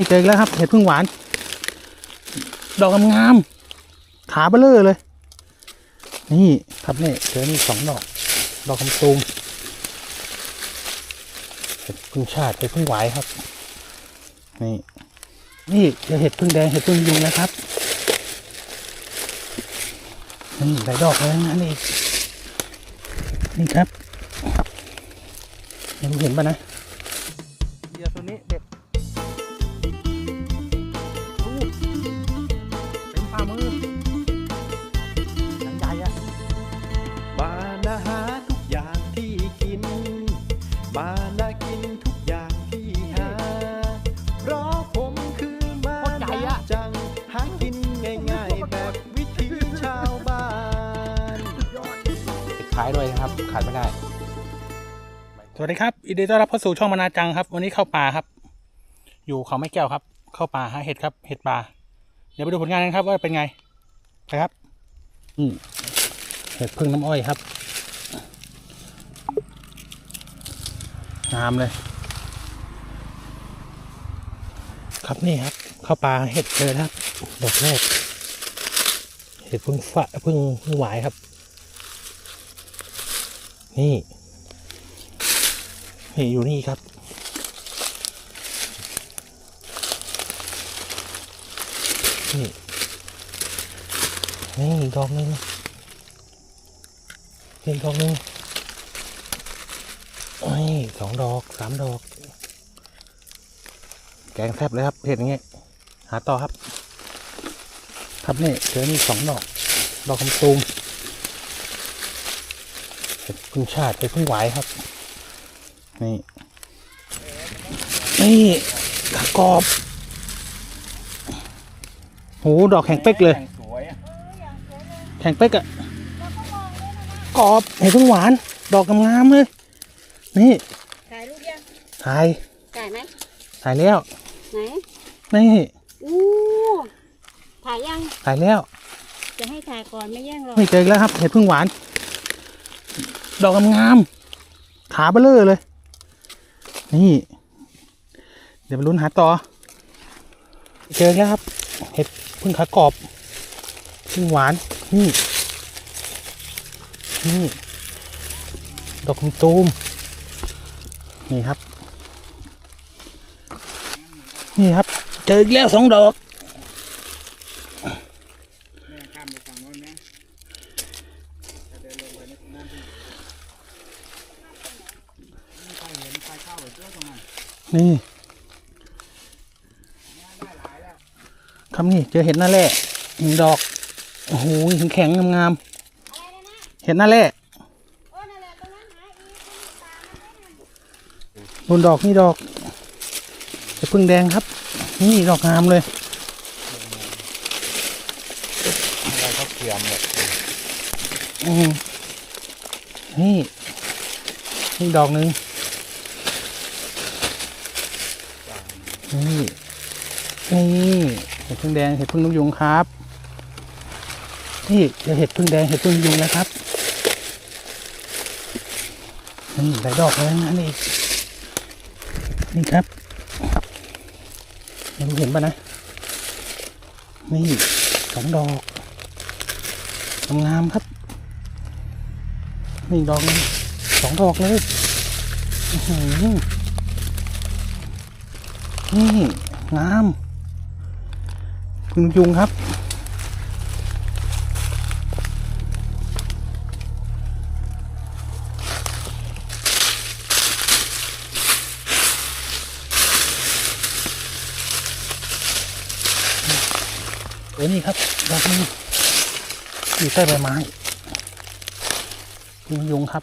ี่เจออีกแล้วครับ เห็ดพึ่งหวาน ดอกงามๆขาเบลอเลย นี่ครับนี่เจอนี่สองดอก ดอกคำตูมเห็ดพึ่งชาติเห็ดพึ่งหวายครับ นี่ นี่เจอเห็ดพึ่งแดงเห็ดพึ่งยุงนะครับ นี่หลายดอกเลยนะนี่นี่ครับยังเห็นปะนะเหยื่อตัวนี้ มานะกินทุกอย่างที่หาเพราะผมคือมานะจัง หากินง่ายๆ แบบวิถีชาวบ้านปิดท้ายด้วยนะครับขาดไม่ได้ สวัสดีครับยินดีต้อนรับเข้าสู่ช่องมนาจังครับ วันนี้เข้าป่าครับ อยู่เขาไม่แก้วครับ เข้าป่าหาเห็ดครับ เห็ดป่า เดี๋ยวไปดูผลงานกันครับว่าเป็นไงไปครับ อืมเห็ดพึ่งน้ำอ้อยครับามเลย ครับนี่ครับ เข้าป่าเห็ดเล้วครับดอกแรกเห็ดพึ่งฝะพึ่งพึ่งหวายครับ นี่นี่อยู่นี่ครับนี่นี่อีกดอกหนึงนี่อีกดอกหนึง นี่สองดอกสามดอก แกงแซบเลยครับเห็ดอย่างเงี้ยหาต่อครับ ครับนี่เจอนี่สองดอก ดอกคำตูมเห็ดพึ่งชาติเห็ดพึ่งไหวครับ นี่ นี่ขากรอบโหดอกแข็งเป๊กเลย แข็งเป๊กอะกรอบเห็ดพึ่งหวาน ดอกงามๆเลย นี่ถ่ายรูปยังถ่ายถ่ายไหมถ่ายแล้วไหนนี่อู้ถ่ายยังถ่ายแล้ว จะให้ถ่ายก่อนไม่แย่งหรอกนี่เจออีกแล้วครับเห็ดพึ่งหวาน ดอกงามๆขาเบลอเลย นี่ เดี๋ยวไปลุ้นหาต่อ เจออีกแล้วครับ เห็ดพึ่งขากรอบพึ่งหวานนี่นี่ดอกคุณตูม นี่ครับ นี่ครับ เจออีกแล้วสองดอกนี่ครับนี่เจอเห็ดหน้าแร่หนึ่งดอก โอ้โหแข็งงามๆเห็ดหน้าแร่ โอ้นั่นแหละตรงนั้นหาอีกตาม บนดอกนี่ดอกเห็ดพึ่งแดงครับ นี่ดอกงามเลยอะไรเขาเกียมหมดอืมนี่นี่ดอกหนึ่งนี่นี่เห็ดพึ่งแดงเห็ดพึ่งนกยุงครับนี่เจอเห็ดพึ่งแดงเห็ดพึ่งยุงนะครับนี่หลายดอกเลยนะนี่ นี่ครับยังเห็นปะนะ นี่สองดอกงามครับนี่ดอกสองดอกเลยนี่งามพึ่งยุงครับ อ้นี่ครับดอกนึงอยู่ใต้ใบไม้พึ่งยุงครับ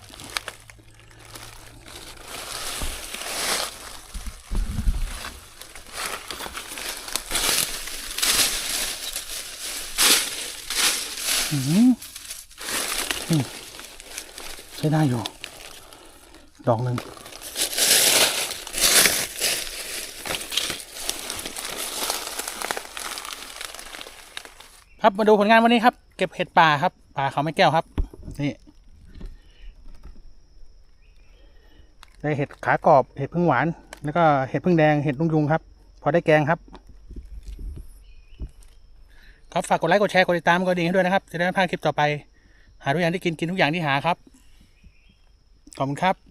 อืมอืมใช้ได้อยู่ ดอกหนึ่ง ครับมาดูผลงานวันนี้ครับ เก็บเห็ดป่าครับ ป่าเขาไม่แก้วครับ นี่ ได้เห็ดขากรอบเห็ดพึ่งหวาน แล้วก็เห็ดพึ่งแดงเห็ดลุงยุงครับ พอได้แกงครับ ครับฝากกดไลค์กดแชร์กดติดตามกดดิ่งให้ด้วยนะครับ จะได้ไม่พลาดคลิปต่อไป หาทุกอย่างที่กินกินทุกอย่างที่หาครับ ขอบคุณครับ